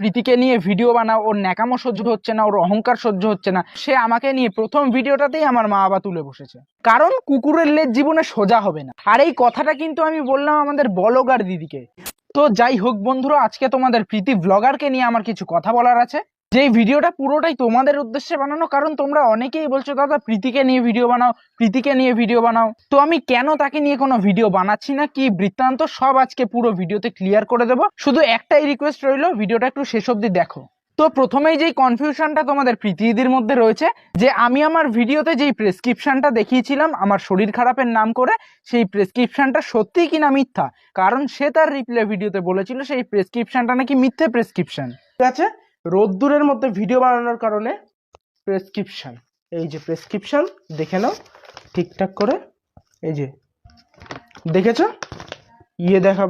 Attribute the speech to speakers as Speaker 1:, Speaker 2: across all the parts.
Speaker 1: প্রীতিকে নিয়ে ভিডিও বানাও, ওর ন্যাকামো সহ্য হচ্ছে না, ওর অহংকার সহ্য হচ্ছে না। সে আমাকে নিয়ে প্রথম ভিডিওটাতেই আমার মা বাবা তুলে বসেছে। কারণ কুকুরের লেজ জীবনে সোজা হবে না। আর এই কথাটা কিন্তু আমি বললাম আমাদের বলগার দিদিকে। তো যাই হোক বন্ধুরা, আজকে তোমাদের প্রীতি ব্লগারকে নিয়ে আমার কিছু কথা বলার আছে। যে ভিডিওটা পুরোটাই তোমাদের উদ্দেশ্যে বানানো, কারণ তোমরা অনেকেই বলছো, দাদা, প্রীতিকে নিয়ে ভিডিও বানাও, প্রীতিকে নিয়ে ভিডিও বানাও। তো আমি কেন তাকে নিয়ে কোনো ভিডিও বানাচ্ছি না, কি বৃত্তান্ত, সব আজকে পুরো ভিডিওতে ক্লিয়ার করে দেবো। শুধু একটাই রিকোয়েস্ট রইল ভিডিওটা একটু শেষ অবধি দেখো। তো প্রথমেই যেই কনফিউশনটা তোমাদের প্রীতিদির মধ্যে রয়েছে, যে আমি আমার ভিডিওতে যেই প্রেসক্রিপশনটা দেখিয়েছিলাম, আমার শরীর খারাপের নাম করে, সেই প্রেসক্রিপশনটা সত্যিই কিনা মিথ্যা? কারণ সে তার রিপ্লে ভিডিওতে বলেছিল, সেই প্রেসক্রিপশনটা নাকি মিথ্যে প্রেসক্রিপশন ঠিক আছে? রোদ্দুরের মধ্যে ভিডিও বানানোর কারণে প্রেসক্রিপশন এই যে প্রেসক্রিপশন দেখে নাও, ঠিকঠাক করে। এই যে, দেখেছ? ইয়ে দেখা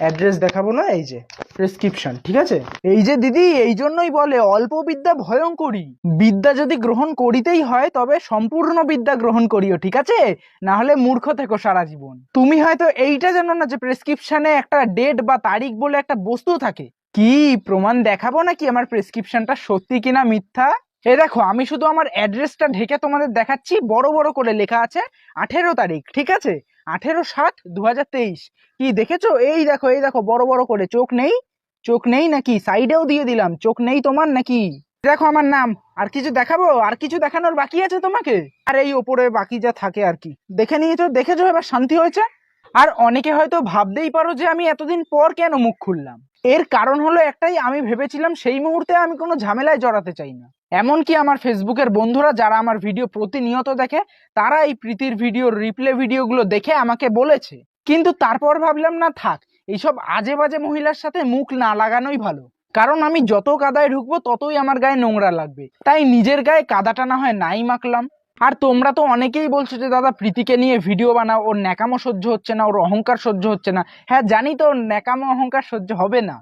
Speaker 1: অ্যাড্রেস দেখাবো না, এই যে প্রেসক্রিপশন ঠিক আছে? এই যে দিদি, এই জন্যই বলে, অল্প বিদ্যা ভয়ঙ্করী বিদ্যা যদি গ্রহণ করিতেই হয়, তবে সম্পূর্ণ বিদ্যা গ্রহণ করিও, ঠিক আছে? না হলে মূর্খ থেকো সারা জীবন। তুমি হয়তো এইটা জানো না যে প্রেসক্রিপশনে একটা ডেট বা তারিখ বলে একটা বস্তু থাকে। কি প্রমাণ দেখাবো নাকি আমার প্রেসক্রিপশনটা সত্যি কিনা মিথ্যা? এ দেখো, আমি শুধু আমার অ্যাড্রেসটা ঢেকে তোমাদের দেখাচ্ছি, বড় বড় করে লেখা আছে আঠেরো তারিখ, ঠিক আছে? আঠেরো সাত দু কি দেখেছ? এই দেখো এই দেখো, বড় বড় করে, চোখ নেই? চোখ নেই নাকি? সাইডেও দিয়ে দিলাম, চোখ নেই তোমার নাকি? দেখো আমার নাম, আর কিছু দেখাবো? আর কিছু দেখানোর বাকি আছে তোমাকে? আর এই ওপরে বাকি যা থাকে আর কি। দেখে নিয়েছো? দেখেছ? এবার শান্তি হয়েছে? আর অনেকে হয়তো ভাবতেই পারো যে আমি এতদিন পর কেন মুখ খুললাম? এর কারণ হলো একটাই, আমি ভেবেছিলাম সেই মুহূর্তে আমি কোনো ঝামেলায় জড়াতে চাই না। এমনকি আমার ফেসবুকের বন্ধুরা যারা আমার ভিডিও প্রতিনিয়ত দেখে, তারা এই প্রীতির ভিডিওর রিপ্লে ভিডিওগুলো দেখে আমাকে বলেছে। কিন্তু তারপর ভাবলাম, না, থাক, এইসব আজে বাজে মহিলার সাথে মুখ না লাগানোই ভালো। কারণ আমি যত কাদায় ঢুকবো, ততই আমার গায়ে নোংরা লাগবে। তাই নিজের গায়ে কাদাটা না হয় নাই মাখলাম। আর তোমরা তো অনেকেই বলছো যে, দাদা, প্রীতিকে নিয়ে ভিডিও বানাও, ওর ন্যাকামো সহ্য হচ্ছে না, ওর অহংকার সহ্য হচ্ছে না। হ্যাঁ জানি তো ওর ন্যাকামো অহংকার সহ্য হবে না।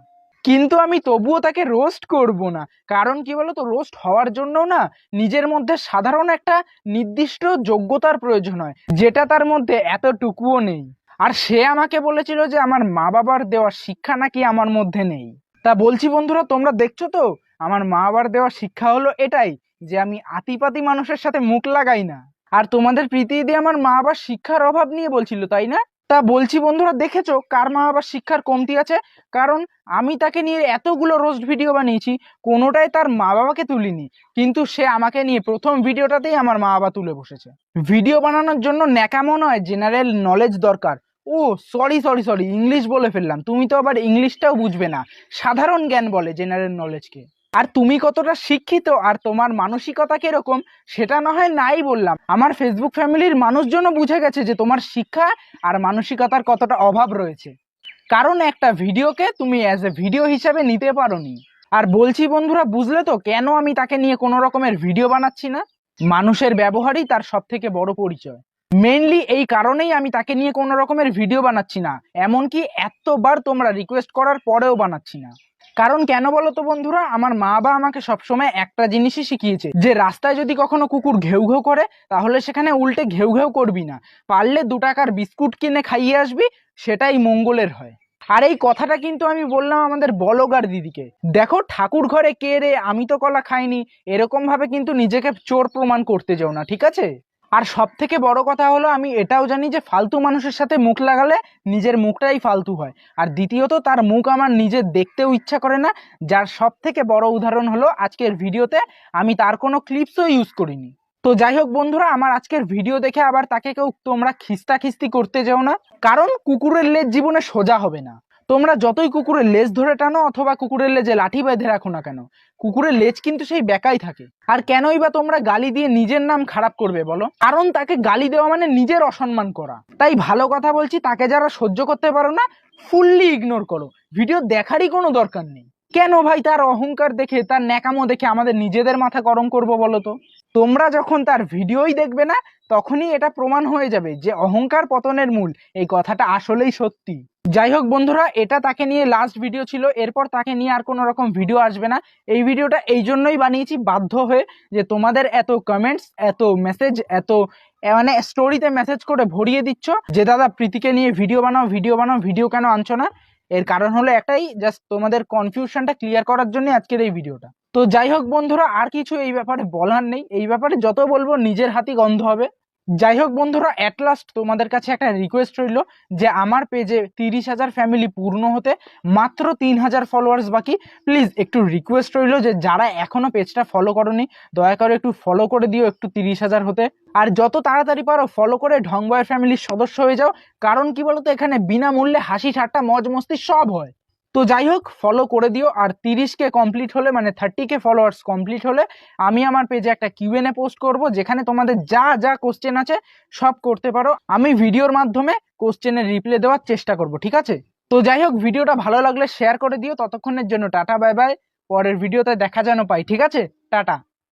Speaker 1: কিন্তু আমি তবুও তাকে রোস্ট করব না। কারণ কি বলতো রোস্ট হওয়ার জন্য না নিজের মধ্যে সাধারণ একটা নির্দিষ্ট যোগ্যতার প্রয়োজন হয়, যেটা তার মধ্যে এতটুকুও নেই। আর সে আমাকে বলেছিল যে, আমার মা বাবার দেওয়া শিক্ষা নাকি আমার মধ্যে নেই? তা বলছি বন্ধুরা, তোমরা দেখছ তো? আমার মা বাবার দেওয়া শিক্ষা হলো এটাই, যে আমি আতিপাতি মানুষের সাথে মুখ লাগাই না। আর তোমাদের প্রীতি দিয়ে আমার মা বাবার শিক্ষার অভাব নিয়ে বলছিল, তাই না? তা বলছি বন্ধুরা, দেখেছ কার মা বাবার শিক্ষার কমতি আছে? কারণ আমি তাকে নিয়ে এতগুলো রোস্ট ভিডিও বানিয়েছি, কোনোটাই তার মা বাবাকে তুলিনি। কিন্তু সে আমাকে নিয়ে প্রথম ভিডিওটাতেই আমার মা বাবা তুলে বসেছে। ভিডিও বানানোর জন্য ন্যাকামো নয় জেনারেল নলেজ দরকার। ও সরি সরি সরি ইংলিশ বলে ফেললাম। তুমি তো আবার ইংলিশটাও বুঝবে না। সাধারণ জ্ঞান বলে জেনারেল নলেজকে আর তুমি কতটা শিক্ষিত আর তোমার মানসিকতা কীরকম, সেটা না হয় নাই বললাম। আমার ফেসবুক ফ্যামিলির মানুষজনও বুঝে গেছে যে তোমার শিক্ষা আর মানসিকতার কতটা অভাব রয়েছে। কারণ একটা ভিডিওকে তুমি অ্যাজ এ ভিডিও হিসাবে নিতে পারোনি। আর বলছি বন্ধুরা, বুঝলে তো কেন আমি তাকে নিয়ে কোনো রকমের ভিডিও বানাচ্ছি না? মানুষের ব্যবহারই তার সব থেকে বড় পরিচয়। মেনলি এই কারণেই আমি তাকে নিয়ে কোনো রকমের ভিডিও বানাচ্ছি না। এমনকি এতবার তোমরা রিকোয়েস্ট করার পরেও বানাচ্ছি না। কারণ কেন বলো তো বন্ধুরা? আমার মা বা আমাকে সবসময় একটা জিনিসই শিখিয়েছে, যে রাস্তায় যদি কখনো কুকুর ঘেউ ঘেউ করে, তাহলে সেখানে উল্টে ঘেউ ঘেউ করবি না। পারলে দু টাকার বিস্কুট কিনে খাইয়ে আসবি, সেটাই মঙ্গলের হয়। আর এই কথাটা কিন্তু আমি বললাম আমাদের বলগার দিদিকে। দেখো, ঠাকুর ঘরে কে রে? আমি তো কলা খাইনি। এরকম ভাবে কিন্তু নিজেকে চোর প্রমাণ করতে যাও না, ঠিক আছে? আর সব থেকে বড় কথা হলো, আমি এটাও জানি যে ফালতু মানুষের সাথে মুখ লাগালে নিজের মুখটাই ফালতু হয়। আর দ্বিতীয়ত, তার মুখ আমার নিজের দেখতেও ইচ্ছা করে না। যার সব থেকে বড় উদাহরণ হলো, আজকের ভিডিওতে আমি তার কোনো ক্লিপসও ইউজ করিনি। তো যাই হোক বন্ধুরা, আমার আজকের ভিডিও দেখে আবার তাকে কেউ তোমরা খিস্তা খিস্তি করতে যাও না। কারণ কুকুরের লেজ জীবনে সোজা হবে না। তোমরা যতই কুকুরের লেজ ধরে টানো অথবা কুকুরের লেজে লাঠি বেঁধে রাখো না কেন, কুকুরের লেজ কিন্তু সেই বেকাই থাকে। আর কেনই বা তোমরা গালি দিয়ে নিজের নাম খারাপ করবে বলো? কারণ তাকে গালি দেওয়া মানে নিজের অসম্মান করা। তাই ভালো কথা বলছি, তাকে যারা সহ্য করতে পারো না ফুললি ইগনোর করো। ভিডিও দেখারই কোনো দরকার নেই। কেন ভাই তার অহংকার দেখে, তার ন্যাকামো দেখে আমাদের নিজেদের মাথা গরম করব বলো তো? তোমরা যখন তার ভিডিওই দেখবে না, তখনই এটা প্রমাণ হয়ে যাবে যে অহংকার পতনের মূল। এই কথাটা আসলেই সত্যি। যাই হোক বন্ধুরা, এটা তাকে নিয়ে লাস্ট ভিডিও ছিল। এরপর তাকে নিয়ে আর কোনো রকম ভিডিও আসবে না। এই ভিডিওটা এই জন্যই বানিয়েছি, বাধ্য হয়ে যে তোমাদের এত কমেন্টস এত মেসেজ এত মানে স্টোরিতে মেসেজ করে ভরিয়ে দিচ্ছ যে, দাদা, প্রীতিকে নিয়ে ভিডিও বানাও ভিডিও বানাও ভিডিও কেন আনছো না? এর কারণ হলো একটাই জাস্ট তোমাদের কনফিউশনটা ক্লিয়ার করার জন্য আজকের এই ভিডিওটা। তো যাই হোক বন্ধুরা, আর কিছু এই ব্যাপারে বলার নেই। এই ব্যাপারে যত বলব, নিজের হাতি গন্ধ হবে। যাই হোক বন্ধুরা অ্যাট লাস্ট তোমাদের কাছে একটা রিকোয়েস্ট রইল যে আমার পেজে তিরিশ হাজার ফ্যামিলি পূর্ণ হতে মাত্র তিন হাজার ফলোয়ার্স বাকি। প্লিজ একটু রিকোয়েস্ট রইল যে যারা এখনও পেজটা ফলো করনি, দয়া করে একটু ফলো করে দিও একটু তিরিশ হাজার হতে। আর যত তাড়াতাড়ি পারো ফলো করে ঢংবয়ের ফ্যামিলির সদস্য হয়ে যাও, কারণ কি বলতো, এখানে বিনামূল্যে হাসি ঠাট্টা মজ মস্তি সব হয়। তো যাই হোক ফলো করে দিও। আর তিরিশকে কমপ্লিট হলে মানে থার্টিকে ফলোয়ার্স কমপ্লিট হলে, আমি আমার পেজে একটা কিউএনএ পোস্ট করব, যেখানে তোমাদের যা যা কোশ্চেন আছে, সব করতে পারো। আমি ভিডিওর মাধ্যমে কোশ্চেনের রিপ্লাই দেওয়ার চেষ্টা করব, ঠিক আছে? তো যাই হোক ভিডিওটা ভালো লাগলে শেয়ার করে দিও। ততক্ষণের জন্য টাটা বাই বাই পরের ভিডিওতে দেখা যেন পাই, ঠিক আছে? টাটা।